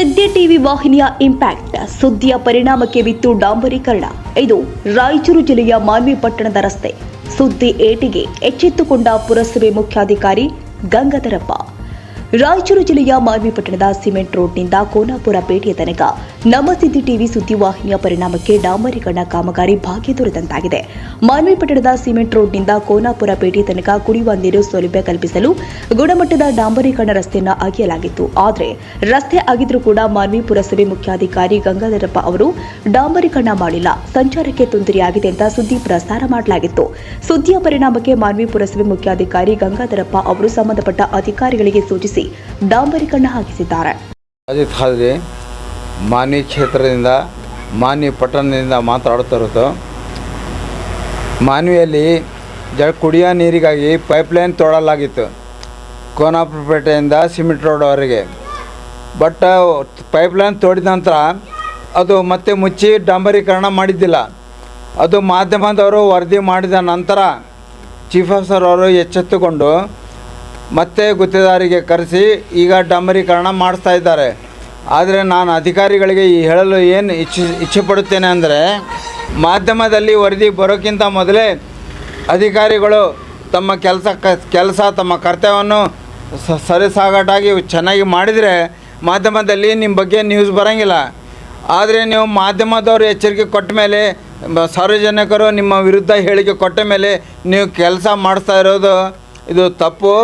ಸುದ್ದಿ ಟಿವಿ ವಾಹಿನಿಯ ಇಂಪ್ಯಾಕ್ಟ್. ಸುದ್ದಿಯ ಪರಿಣಾಮಕ್ಕೆ ಬಿತ್ತು ಡಾಂಬರೀಕರಣ. ಇದು ರಾಯಚೂರು ಜಿಲ್ಲೆಯ ಮಾನ್ವಿ ಪಟ್ಟಣದ ರಸ್ತೆ. ಸುದ್ದಿ ಏಟಿಗೆ ಎಚ್ಚೆತ್ತುಕೊಂಡ ಪುರಸಭೆ ಮುಖ್ಯಾಧಿಕಾರಿ ಗಂಗಾಧರಪ್ಪ. ರಾಯಚೂರು ಜಿಲ್ಲೆಯ ಮಾಲ್ವಿ ಪಟ್ಟಣದ ಸಿಮೆಂಟ್ ರೋಡ್ನಿಂದ ಕೋನಾಪುರ ಪೇಟೆಯ ತನಕ ನಮ್ಮ ಸಿದ್ದಿ ಟಿವಿ ಸುದ್ದಿವಾಹಿನಿಯ ಪರಿಣಾಮಕ್ಕೆ ಡಾಂಬರೀಕರಣ ಕಾಮಗಾರಿ ಭಾಗ್ಯ ದೊರೆತಂತಾಗಿದೆ ಮಾನ್ವಿ ಪಟ್ಟಣದ ಸಿಮೆಂಟ್ ರೋಡ್ನಿಂದ ಕೋನಾಪುರ ಪೇಟೆಯ ತನಕ ಕುಡಿಯುವ ನೀರು ಸೌಲಭ್ಯ ಕಲ್ಪಿಸಲು ಗುಣಮಟ್ಟದ ಡಾಂಬರೀಕರಣ ರಸ್ತೆಯನ್ನು ಅಗೆಯಲಾಗಿತ್ತು. ಆದರೆ ರಸ್ತೆ ಆಗಿದ್ರೂ ಕೂಡ ಮಾನ್ವಿ ಪುರಸಭೆ ಮುಖ್ಯಾಧಿಕಾರಿ ಗಂಗಾಧರಪ್ಪ ಅವರು ಡಾಂಬರೀಕರಣ ಮಾಡಿಲ್ಲ. ಸಂಚಾರಕ್ಕೆ ತೊಂದರೆಯಾಗಿದೆ ಅಂತ ಸುದ್ದಿ ಪ್ರಸಾರ ಮಾಡಲಾಗಿತ್ತು. ಸುದ್ದಿಯ ಪರಿಣಾಮಕ್ಕೆ ಮಾನ್ವಿ ಪುರಸಭೆ ಮುಖ್ಯಾಧಿಕಾರಿ ಗಂಗಾಧರಪ್ಪ ಅವರು ಸಂಬಂಧಪಟ್ಟ ಅಧಿಕಾರಿಗಳಿಗೆ ಸೂಚಿಸಿ ಡಾಂಬರೀಕರಣ ಹಾಕಿಸಿದ್ದಾರೆ. ಅಜಿತ್ ಮಾನಿ ಕ್ಷೇತ್ರದಿಂದ ಮಾನಿ ಪಟ್ಟಣದಿಂದ ಮಾತಾಡುತ್ತಿರುತ್ತೋ ಮಾನ್ವಿಯಲ್ಲಿ ಜ ಕುಡಿಯೋ ನೀರಿಗಾಗಿ ಪೈಪ್ಲೈನ್ ತೋಡಲಾಗಿತ್ತು ಕೋನಾಪುರಪೇಟೆಯಿಂದ ಸಿಮೆಂಟ್ ರೋಡ್ವರೆಗೆ ಬಟ್, ಪೈಪ್ಲೈನ್ ತೋಡಿದ ನಂತರ ಅದು ಮತ್ತೆ ಮುಚ್ಚಿ ಡಾಂಬರೀಕರಣ ಮಾಡಿದ್ದಿಲ್ಲ. ಅದು ಮಾಧ್ಯಮದವರು ವರದಿ ಮಾಡಿದ ನಂತರ ಚೀಫ್ ಆಫೀಸರ್ ಅವರು ಎಚ್ಚೆತ್ತುಕೊಂಡು ಮತ್ತೆ ಗುತ್ತಿಗೆದಾರಿಗೆ ಕರೆಸಿ ಈಗ ಡಾಂಬರೀಕರಣ ಮಾಡಿಸ್ತಾ ಇದ್ದಾರೆ. ಆದರೆ ನಾನು ಅಧಿಕಾರಿಗಳಿಗೆ ಈ ಹೇಳಲು ಏನು ಇಚ್ಛಿ ಇಚ್ಛೆ ಪಡುತ್ತೇನೆ ಅಂದರೆ, ಮಾಧ್ಯಮದಲ್ಲಿ ವರದಿ ಬರೋಕ್ಕಿಂತ ಮೊದಲೇ ಅಧಿಕಾರಿಗಳು ತಮ್ಮ ಕೆಲಸ ಕೆಲಸ ತಮ್ಮ ಕರ್ತವ್ಯವನ್ನು ಸರಿಸಾಗಟಾಗಿ ಚೆನ್ನಾಗಿ ಮಾಡಿದರೆ ಮಾಧ್ಯಮದಲ್ಲಿ ನಿಮ್ಮ ಬಗ್ಗೆ ನ್ಯೂಸ್ ಬರೋಂಗಿಲ್ಲ. ಆದರೆ ನೀವು ಮಾಧ್ಯಮದವರು ಎಚ್ಚರಿಕೆ ಕೊಟ್ಟ ಮೇಲೆ, ಸಾರ್ವಜನಿಕರು ನಿಮ್ಮ ವಿರುದ್ಧ ಹೇಳಿಕೆ ಕೊಟ್ಟ ಮೇಲೆ ನೀವು ಕೆಲಸ ಮಾಡಿಸ್ತಾ ಇರೋದು ಇದು ತಪ್ಪು.